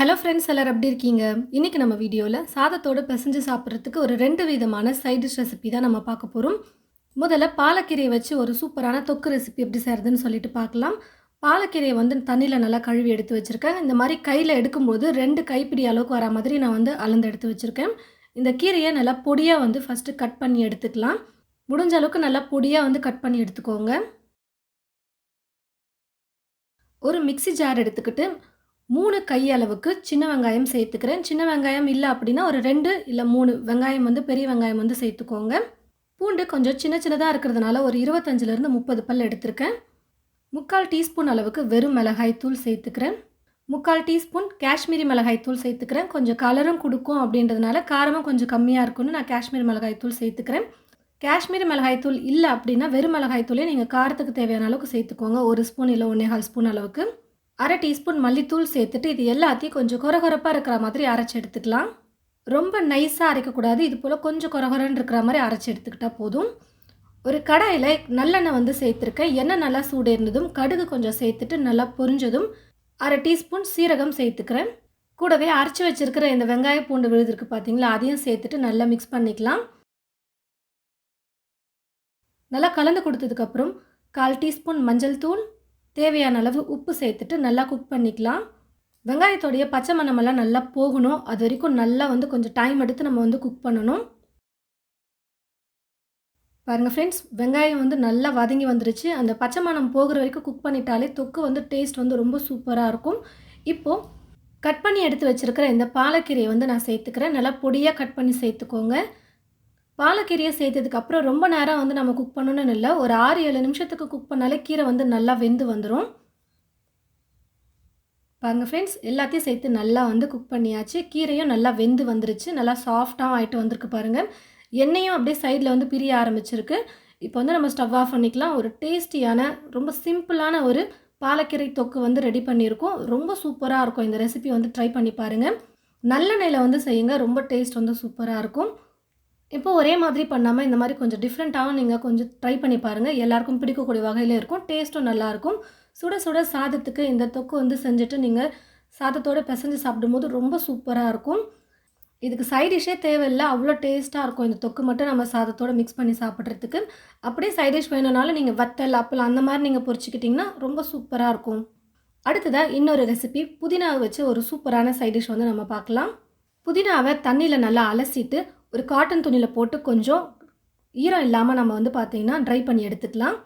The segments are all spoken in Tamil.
ஹலோ ஃப்ரெண்ட்ஸ் எல்லோரும் எப்படி இருக்கீங்க? இன்றைக்கி நம்ம வீடியோவில் சாதத்தோடு பிசைஞ்சு சாப்பிட்றதுக்கு ஒரு ரெண்டு விதமான சைட் டிஷ் ரெசிபி தான் நம்ம பார்க்க போகிறோம் முதல்ல பாலக்கீரையை வச்சு ஒரு சூப்பரான தொக்கு ரெசிபி எப்படி செய்கிறதுன்னு சொல்லிட்டு பார்க்கலாம். பாலக்கீரையை வந்து தண்ணியில் நல்லா கழுவி எடுத்து வச்சுருக்கேன். இந்த மாதிரி கையில் எடுக்கும்போது ரெண்டு கைப்பிடி அளவுக்கு வர மாதிரி நான் வந்து அளந்து எடுத்து வச்சுருக்கேன். இந்த கீரையை நல்லா பொடியாக வந்து ஃபஸ்ட்டு கட் பண்ணி எடுத்துக்கலாம். முடிஞ்ச அளவுக்கு நல்லா பொடியாக வந்து கட் பண்ணி எடுத்துக்கோங்க. ஒரு மிக்ஸி ஜார் எடுத்துக்கிட்டு மூணு கை அளவுக்கு சின்ன வெங்காயம் சேர்த்துக்கிறேன். சின்ன வெங்காயம் இல்லை அப்படின்னா ஒரு ரெண்டு இல்லை மூணு. வெங்காயம் வந்து பெரிய வெங்காயம் வந்து சேர்த்துக்கோங்க. பூண்டு கொஞ்சம் சின்ன சின்னதாக இருக்கிறதுனால ஒரு இருபத்தஞ்சிலேருந்து முப்பது பல் எடுத்திருக்கேன். முக்கால் டீஸ்பூன் அளவுக்கு வெறும் மிளகாய் தூள் சேர்த்துக்கிறேன். முக்கால் டீஸ்பூன் காஷ்மீரி மிளகாய் தூள் சேர்த்துக்கிறேன். கொஞ்சம் கலரும் கொடுக்கும் அப்படின்றதுனால காரமும் கொஞ்சம் கம்மியாக இருக்கும்னு நான் காஷ்மீர் மிளகாய் தூள் சேர்த்துக்கிறேன். காஷ்மீரி மிளகாய் தூள் இல்லை அப்படின்னா வெறும் மிளகாய் தூளே நீங்கள் காரத்துக்கு தேவையான அளவுக்கு சேர்த்துக்கோங்க. ஒரு ஸ்பூன் இல்லை ஒன்றே கால் ஸ்பூன் அளவுக்கு. அரை டீஸ்பூன் மல்லித்தூள் சேர்த்துட்டு இது எல்லாத்தையும் கொஞ்சம் கொரகொரப்பாக இருக்கிற மாதிரி அரைச்சி எடுத்துக்கலாம். ரொம்ப நைஸாக அரைக்கக்கூடாது. இது போல் கொஞ்சம் கொரகொரன்னு இருக்கிற மாதிரி அரைச்சி எடுத்துக்கிட்டால் போதும். ஒரு கடாயில் நல்லெண்ணெய் வந்து சேர்த்துருக்கேன். எண்ணெய் நல்லா சூடேர்ந்ததும் இருந்ததும் கடுகு கொஞ்சம் சேர்த்துட்டு நல்லா பொரிஞ்சதும் அரை டீஸ்பூன் சீரகம் சேர்த்துக்கிறேன். கூடவே அரைச்சி வச்சுருக்கிற இந்த வெங்காய பூண்டு விழுதுருக்கு பார்த்தீங்களா அதையும் சேர்த்துட்டு நல்லா மிக்ஸ் பண்ணிக்கலாம். நல்லா கலந்து கொடுத்ததுக்கப்புறம் கால் டீஸ்பூன் மஞ்சள் தூள் தேவையான அளவு உப்பு சேர்த்துட்டு நல்லா குக் பண்ணிக்கலாம். வெங்காயத்தோடைய பச்சை மணமெல்லாம் நல்லா போகணும். அது வரைக்கும் நல்லா வந்து கொஞ்சம் டைம் எடுத்து நம்ம வந்து குக் பண்ணணும். பாருங்கள் ஃப்ரெண்ட்ஸ் வெங்காயம் வந்து நல்லா வதங்கி வந்துருச்சு. அந்த பச்சை மணம் போகிற வரைக்கும் குக் பண்ணிட்டாலே தொக்கு வந்து டேஸ்ட் வந்து ரொம்ப சூப்பராக இருக்கும். இப்போது கட் பண்ணி எடுத்து வச்சுருக்கிற இந்த பாலக்கீரையை வந்து நான் சேர்த்துக்கிறேன். நல்லா பொடியாக கட் பண்ணி சேர்த்துக்கோங்க. பாலக்கீரையை சேர்த்ததுக்கப்புறம் ரொம்ப நேரம் வந்து நம்ம குக் பண்ணணும்னு இல்லை. ஒரு ஆறு ஏழு நிமிஷத்துக்கு குக் பண்ணாலே கீரை வந்து நல்லா வெந்து வந்துடும் பாருங்கள் ஃப்ரெண்ட்ஸ் எல்லாத்தையும் சேர்த்து நல்லா வந்து குக் பண்ணியாச்சு. கீரையும் நல்லா வெந்து வந்துருச்சு. நல்லா சாஃப்டாகவும் ஆகிட்டு வந்திருக்கு பாருங்கள் எண்ணெயும் அப்படியே சைடில் வந்து பிரிய ஆரம்பிச்சிருக்கு. இப்போ வந்து நம்ம ஸ்டவ் ஆஃப் பண்ணிக்கலாம். ஒரு டேஸ்டியான ரொம்ப சிம்பிளான ஒரு பாலக்கீரை தொக்கு வந்து ரெடி பண்ணியிருக்கோம். ரொம்ப சூப்பராக இருக்கும். இந்த ரெசிபி வந்து ட்ரை பண்ணி பாருங்கள் நல்லெண்ணெயில் வந்து செய்யுங்க. ரொம்ப டேஸ்ட் வந்து சூப்பராக இருக்கும். இப்போ ஒரே மாதிரி பண்ணாமல் இந்த மாதிரி கொஞ்சம் டிஃப்ரெண்ட்டாகவும் நீங்கள் கொஞ்சம் ட்ரை பண்ணி பாருங்கள் எல்லாருக்கும் பிடிக்கக்கூடிய வகையில் இருக்கும். டேஸ்ட்டும் நல்லாயிருக்கும் சுட சுட சாதத்துக்கு இந்த தொக்கு வந்து செஞ்சுட்டு நீங்கள் சாதத்தோடு பிசைஞ்சு சாப்பிடும்போது ரொம்ப சூப்பராக இருக்கும். இதுக்கு சைட் டிஷ்ஷே தேவையில்லை. அவ்வளோ டேஸ்ட்டாக இருக்கும் இந்த தொக்கு மட்டும் நம்ம சாதத்தோடு மிக்ஸ் பண்ணி சாப்பிட்றதுக்கு. அப்படியே சைட் டிஷ் வேணும்னாலும் நீங்கள் வத்தல் அப்பளம் அந்த மாதிரி நீங்கள் பொரிச்சிக்கிட்டிங்கன்னா ரொம்ப சூப்பராக இருக்கும். அடுத்ததாக இன்னொரு ரெசிபி புதினாவை வச்சு ஒரு சூப்பரான சைட் டிஷ் வந்து நம்ம பார்க்கலாம். புதினாவை தண்ணியில் நல்லா அலசிட்டு ஒரு காட்டன் துணியில் போட்டு கொஞ்சம் ஈரம் இல்லாமல் நம்ம வந்து பார்த்திங்கன்னா ட்ரை பண்ணி எடுத்துக்கலாம்.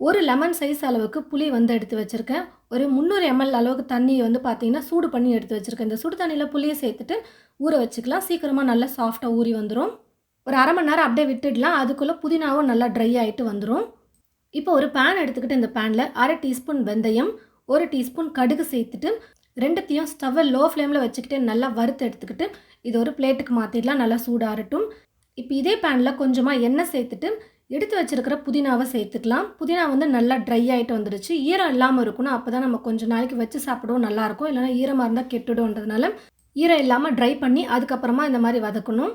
ஒரு லெமன் சைஸ் அளவுக்கு புளி வந்து எடுத்து வச்சுருக்கேன். ஒரு முந்நூறு எம்எல் அளவுக்கு தண்ணியை வந்து பார்த்திங்கன்னா சூடு பண்ணி எடுத்து வச்சுருக்கேன். இந்த சுடு தண்ணியில் புளியை சேர்த்துட்டு ஊற வச்சுக்கலாம். சீக்கிரமாக நல்லா சாஃப்டாக ஊறி வந்துடும் ஒரு அரை மணி நேரம் அப்படியே விட்டுடலாம். அதுக்குள்ளே புதினாவும் நல்லா ட்ரை ஆகிட்டு வந்துடும் இப்போ ஒரு பேன் எடுத்துக்கிட்டு இந்த பேனில் அரை டீஸ்பூன் வெந்தயம் ஒரு டீஸ்பூன் கடுகு சேர்த்துட்டு ரெண்டுத்தையும் ஸ்டவ்வை லோ ஃப்ளேமில் வச்சுக்கிட்டு நல்லா வறுத்து எடுத்துக்கிட்டு இது ஒரு பிளேட்டுக்கு மாற்றிடலாம் நல்லா சூடாகட்டும் இப்போ இதே பேனில் கொஞ்சமாக எண்ணெய் சேர்த்துட்டு எடுத்து வச்சுருக்கிற புதினாவை சேர்த்துக்கலாம். புதினா வந்து நல்லா ட்ரை ஆகிட்டு வந்துடுச்சு. ஈரம் இல்லாமல் இருக்கணும். அப்போ தான் நம்ம கொஞ்சம் நாளைக்கு வச்சு சாப்பிடுவோம் நல்லாயிருக்கும். இல்லைனா ஈரமாக இருந்தால் கெட்டுடும்ன்றதுனால ஈரம் இல்லாமல் ட்ரை பண்ணி அதுக்கப்புறமா இந்த மாதிரி வதக்கணும்.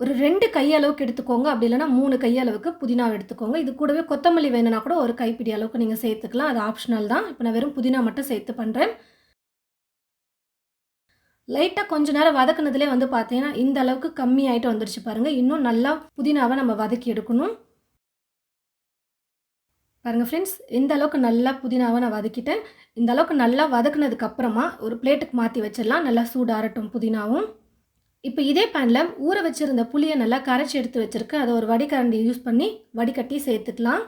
ஒரு ரெண்டு கையளவுக்கு எடுத்துக்கோங்க. அப்படி இல்லைனா மூணு கையளவுக்கு புதினாவை எடுத்துக்கோங்க. இது கூடவே கொத்தமல்லி வேணும்னா கூட ஒரு கைப்பிடி அளவுக்கு நீங்கள் சேர்த்துக்கலாம். அது ஆப்ஷனல் தான். இப்போ நான் வெறும் புதினா மட்டும் சேர்த்து பண்ணுறேன் லைட்டாக கொஞ்ச நேரம் வதக்குனதுலேயே வந்து பார்த்தீங்கன்னா இந்த அளவுக்கு கம்மி ஆகிட்டு வந்துருச்சு பாருங்கள் இன்னும் நல்லா புதினாவை நம்ம வதக்கி எடுக்கணும். பாருங்கள் ஃப்ரெண்ட்ஸ் இந்த அளவுக்கு நல்லா புதினாவை நான் வதக்கிட்டேன். இந்த அளவுக்கு நல்லா வதக்குனதுக்கப்புறமா ஒரு பிளேட்டுக்கு மாற்றி வச்சிடலாம். நல்லா சூடாரட்டும் புதினாவும். இப்போ இதே பேனில் ஊற வச்சுருந்த புளியை நல்லா கரைச்சி எடுத்து வச்சுருக்கு. அதை ஒரு வடிகரண்டி யூஸ் பண்ணி வடிகட்டி சேர்த்துக்கலாம்.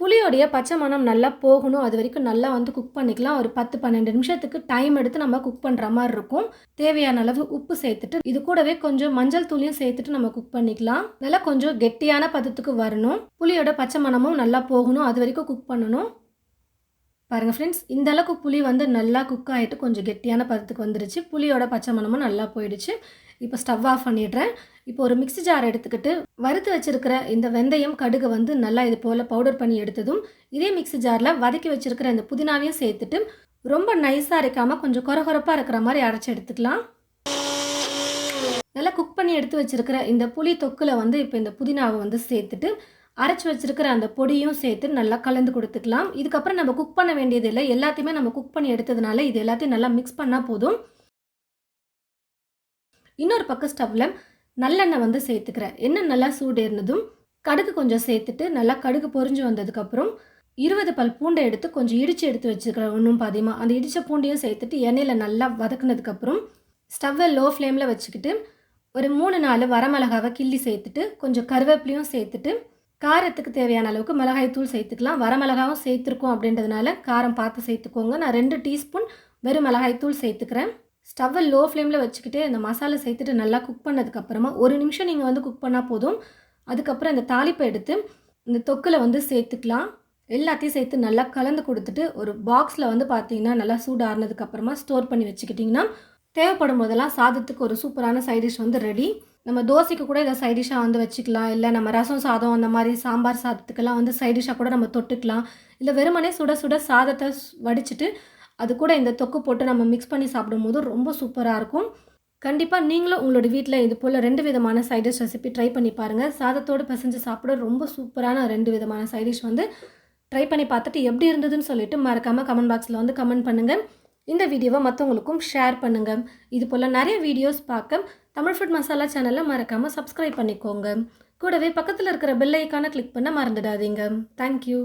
புளியோடைய பச்சை மணம் நல்லா போகணும். அது வரைக்கும் நல்லா வந்து குக் பண்ணிக்கலாம். ஒரு பத்து பன்னெண்டு நிமிஷத்துக்கு டைம் எடுத்து நம்ம குக் பண்ணுற மாதிரி இருக்கும். தேவையான அளவு உப்பு சேர்த்துட்டு இது கூடவே கொஞ்சம் மஞ்சள் தூளியும் சேர்த்துட்டு நம்ம குக் பண்ணிக்கலாம். நல்லா கொஞ்சம் கெட்டியான பதத்துக்கு வரணும். புளியோட பச்சை மணமும் நல்லா போகணும். அது வரைக்கும் குக் பண்ணணும். பாருங்கள் ஃப்ரெண்ட்ஸ் இந்த அளவுக்கு புளி வந்து நல்லா குக் ஆகிட்டு கொஞ்சம் கெட்டியான பதத்துக்கு வந்துருச்சு. புளியோட பச்சை மணமும் நல்லா போயிடுச்சு. இப்போ ஸ்டவ் ஆஃப் பண்ணிடுறேன். இப்போ ஒரு மிக்ஸி ஜார் எடுத்துக்கிட்டு வறுத்து வச்சுருக்கிற இந்த வெந்தயம் கடுகு வந்து நல்லா இது போல் பவுடர் பண்ணி எடுத்ததும் இதே மிக்ஸி ஜாரில் வதக்கி வச்சுருக்கிற இந்த புதினாவையும் சேர்த்துட்டு ரொம்ப நைஸாக அரைக்காமல் கொஞ்சம் கொரகொரப்பாக இருக்கிற மாதிரி அரைச்சி எடுத்துக்கலாம். நல்லா குக் பண்ணி எடுத்து வச்சுருக்கிற இந்த புளி தொக்கில் வந்து இப்போ இந்த புதினாவை வந்து சேர்த்துட்டு அரைச்சி வச்சுருக்கிற அந்த பொடியும் சேர்த்து நல்லா கலந்து கொடுத்துக்கலாம். இதுக்கப்புறம் நம்ம குக் பண்ண வேண்டியது இல்லை. எல்லாத்தையுமே நம்ம குக் பண்ணி எடுத்ததுனால இது எல்லாத்தையும் நல்லா மிக்ஸ் பண்ணால் போதும். இன்னொரு பக்கம் ஸ்டவ்வில் நல்லெண்ணெய் வந்து சேர்த்துக்கிறேன். எண்ணெய் நல்லா சூடு இருந்ததும் கடுகு கொஞ்சம் சேர்த்துட்டு நல்லா கடுகு பொறிஞ்சு வந்ததுக்கப்புறம் இருபது பல் பூண்டை எடுத்து கொஞ்சம் இடித்து எடுத்து வச்சுக்கிறேன். ஒன்றும் பாதியமாக அந்த இடித்த பூண்டையும் சேர்த்துட்டு எண்ணெயில் நல்லா வதக்குனதுக்கப்புறம் ஸ்டவ்வை லோ ஃப்ளேமில் வச்சுக்கிட்டு ஒரு மூணு நாலு வரமிளகாவை கிள்ளி சேர்த்துட்டு கொஞ்சம் கருவேப்பிலையும் சேர்த்துட்டு காரத்துக்கு தேவையான அளவுக்கு மிளகாய் தூள் சேர்த்துக்கலாம். வரமிளகாவும் சேர்த்துருக்கோம் அப்படின்றதுனால காரம் பார்த்து சேர்த்துக்கோங்க. நான் ரெண்டு டீஸ்பூன் வெறும் மிளகாய் தூள் சேர்த்துக்கிறேன். ஸ்டவ்வை லோ ஃப்ளேமில் வச்சுக்கிட்டு இந்த மசாலா சேர்த்துட்டு நல்லா குக் பண்ணதுக்கப்புறமா ஒரு நிமிஷம் நீங்கள் வந்து குக் பண்ணால் போதும். அதுக்கப்புறம் இந்த தாளிப்பை எடுத்து இந்த தொக்கில் வந்து சேர்த்துக்கலாம். எல்லாத்தையும் சேர்த்து நல்லா கலந்து கொடுத்துட்டு ஒரு பாக்ஸில் வந்து பார்த்தீங்கன்னா நல்லா சூடாறினதுக்கப்புறமா ஸ்டோர் பண்ணி வச்சுக்கிட்டிங்கன்னா தேவைப்படும் போதெல்லாம் சாதத்துக்கு ஒரு சூப்பரான சைட் டிஷ் வந்து ரெடி நம்ம தோசைக்கு கூட இதை சைட் டிஷ்ஷாக வந்து வச்சுக்கலாம். இல்லை நம்ம ரசம் சாதம் அந்த மாதிரி சாம்பார் சாதத்துக்கெல்லாம் வந்து சைட் டிஷ்ஷாக கூட நம்ம தொட்டுக்கலாம். இல்லை வெறுமனே சுட சுட சாதத்தை வடிச்சிட்டு அது கூட இந்த தொக்கு போட்டு நம்ம மிக்ஸ் பண்ணி சாப்பிடும்போது ரொம்ப சூப்பராக இருக்கும். கண்டிப்பாக நீங்களும் உங்களோட வீட்டில் இது போல் ரெண்டு விதமான சைட் டிஷ் ரெசிபி ட்ரை பண்ணி பாருங்கள் சாதத்தோடு பிசைஞ்சு சாப்பிட ரொம்ப சூப்பரான ரெண்டு விதமான சைட் டிஷ் வந்து ட்ரை பண்ணி பார்த்துட்டு எப்படி இருந்ததுன்னு சொல்லிட்டு மறக்காமல் கமெண்ட் பாக்ஸில் வந்து கமெண்ட் பண்ணுங்கள் இந்த வீடியோவை மற்றவங்களுக்கும் ஷேர் பண்ணுங்கள் இது போல் நிறைய வீடியோஸ் பார்க்க தமிழ் ஃபுட் மசாலா சேனலை மறக்காமல் சப்ஸ்கிரைப் பண்ணிக்கோங்க. கூடவே பக்கத்தில் இருக்கிற பெல் ஐக்கானை கிளிக் பண்ண மறந்துடாதீங்க. தேங்க்யூ